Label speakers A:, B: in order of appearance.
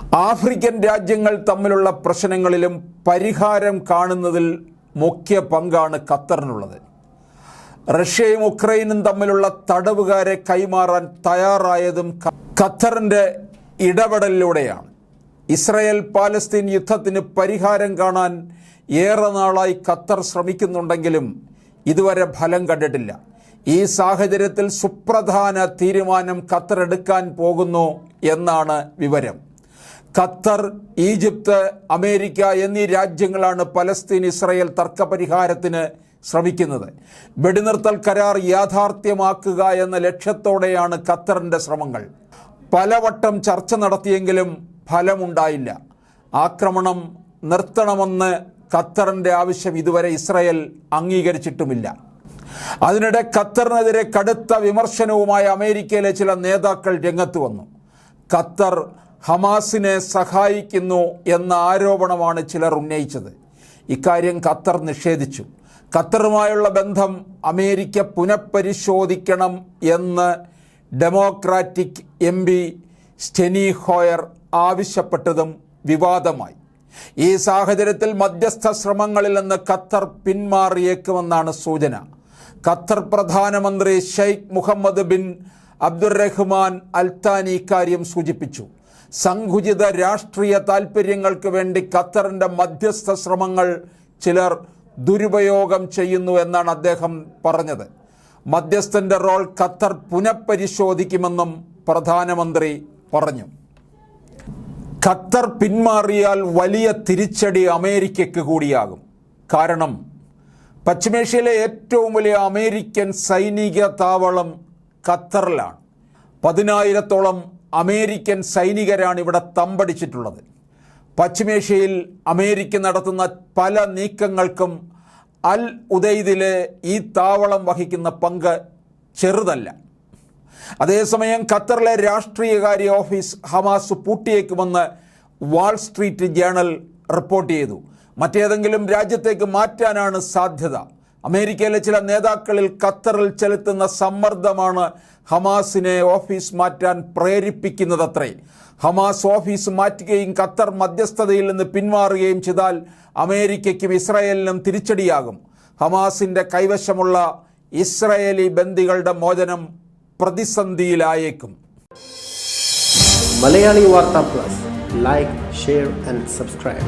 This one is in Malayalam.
A: ആഫ്രിക്കൻ രാജ്യങ്ങൾ തമ്മിലുള്ള പ്രശ്നങ്ങളിലും പരിഹാരം കാണുന്നതിൽ മുഖ്യ പങ്കാണ് ഖത്തറിനുള്ളത്. റഷ്യയും ഉക്രൈനും തമ്മിലുള്ള തടവുകാരെ കൈമാറാൻ തയ്യാറായതും ഖത്തറിന്റെ ഇടപെടലിലൂടെയാണ്. ഇസ്രയേൽ പാലസ്തീൻ യുദ്ധത്തിന് പരിഹാരം കാണാൻ ഏറെ നാളായി ഖത്തർ ശ്രമിക്കുന്നുണ്ടെങ്കിലും ഇതുവരെ ഫലം കണ്ടിട്ടില്ല. ഈ സാഹചര്യത്തിൽ സുപ്രധാന തീരുമാനം ഖത്തർ എടുക്കാൻ പോകുന്നു എന്നാണ് വിവരം. ഖത്തർ ഈജിപ്ത് അമേരിക്ക എന്നീ രാജ്യങ്ങളാണ് പലസ്തീൻ ഇസ്രയേൽ തർക്കപരിഹാരത്തിന് ശ്രമിക്കുന്നത്. വെടിനിർത്തൽ കരാർ യാഥാർത്ഥ്യമാക്കുക എന്ന ലക്ഷ്യത്തോടെയാണ് ഖത്തറിന്റെ ശ്രമങ്ങൾ. പലവട്ടം ചർച്ച നടത്തിയെങ്കിലും ഫലമുണ്ടായില്ല. ആക്രമണം നിർത്തണമെന്ന് ഖത്തറിന്റെ ആവശ്യം ഇതുവരെ ഇസ്രയേൽ അംഗീകരിച്ചിട്ടുമില്ല. അതിനിടെ ഖത്തറിനെതിരെ കടുത്ത വിമർശനവുമായി അമേരിക്കയിലെ ചില നേതാക്കൾ രംഗത്ത് വന്നു. ഖത്തർ ഹമാസിനെ സഹായിക്കുന്നു എന്ന ആരോപണമാണ് ചിലർ ഉന്നയിച്ചത്. ഇക്കാര്യം ഖത്തർ നിഷേധിച്ചു. ഖത്തറുമായുള്ള ബന്ധം അമേരിക്ക പുനഃപരിശോധിക്കണം എന്ന് democratic M P Steny Hoyer ആവശ്യപ്പെട്ടതും വിവാദമായി. ഈ സാഹചര്യത്തിൽ മധ്യസ്ഥ ശ്രമങ്ങളിൽ നിന്ന് ഖത്തർ പിന്മാറിയേക്കുമെന്നാണ് സൂചന. ഖത്തർ പ്രധാനമന്ത്രി Sheikh Mohammed bin Abdulrahman Al Thani ഇക്കാര്യം സൂചിപ്പിച്ചു. സങ്കുചിത രാഷ്ട്രീയ താൽപ്പര്യങ്ങൾക്ക് വേണ്ടി ഖത്തറിന്റെ മധ്യസ്ഥ ശ്രമങ്ങൾ ചിലർ ദുരുപയോഗം ചെയ്യുന്നു എന്നാണ് അദ്ദേഹം പറഞ്ഞത്. മധ്യസ്ഥന്റെ റോൾ ഖത്തർ പുനഃപരിശോധിക്കുമെന്നും പ്രധാനമന്ത്രി പറഞ്ഞു. ഖത്തർ പിന്മാറിയാൽ വലിയ തിരിച്ചടി അമേരിക്കയ്ക്ക് കൂടിയാകും. കാരണം പശ്ചിമേഷ്യയിലെ ഏറ്റവും വലിയ അമേരിക്കൻ സൈനിക താവളം ഖത്തറിലാണ്. പതിനായിരത്തോളം അമേരിക്കൻ സൈനികരാണ് ഇവിടെ തമ്പടിച്ചിട്ടുള്ളത്. പശ്ചിമേഷ്യയിൽ അമേരിക്ക നടത്തുന്ന പല നീക്കങ്ങൾക്കും അൽ ഉദൈദിലെ ഈ താവളം വഹിക്കുന്ന പങ്ക് ചെറുതല്ല. അതേസമയം ഖത്തറിലെ രാഷ്ട്രീയകാര്യ ഓഫീസ് ഹമാസ് പൂട്ടിയേക്കുമെന്ന് വാൾ സ്ട്രീറ്റ് ജേണൽ റിപ്പോർട്ട് ചെയ്തു. മറ്റേതെങ്കിലും രാജ്യത്തേക്ക് മാറ്റാനാണ് സാധ്യത. അമേരിക്കയിലെ ചില നേതാക്കളിൽ ഖത്തറിൽ ചെലുത്തുന്ന സമ്മർദ്ദമാണ് ഹമാസിനെ ഓഫീസ് മാറ്റാൻ പ്രേരിപ്പിക്കുന്നതത്രേ. ഹമാസ് ഓഫീസ് മാറ്റുകയും ഖത്തർ മധ്യസ്ഥതയിൽ നിന്ന് പിന്മാറുകയും ചെയ്താൽ അമേരിക്കയ്ക്കും ഇസ്രായേലിനും തിരിച്ചടിയാകും. ഹമാസിന്റെ കൈവശമുള്ള ഇസ്രായേലി ബന്ദികളുടെ മോചനം പ്രതിസന്ധിയിലായേക്കും.
B: Malayali Vartha plus. Like share and subscribe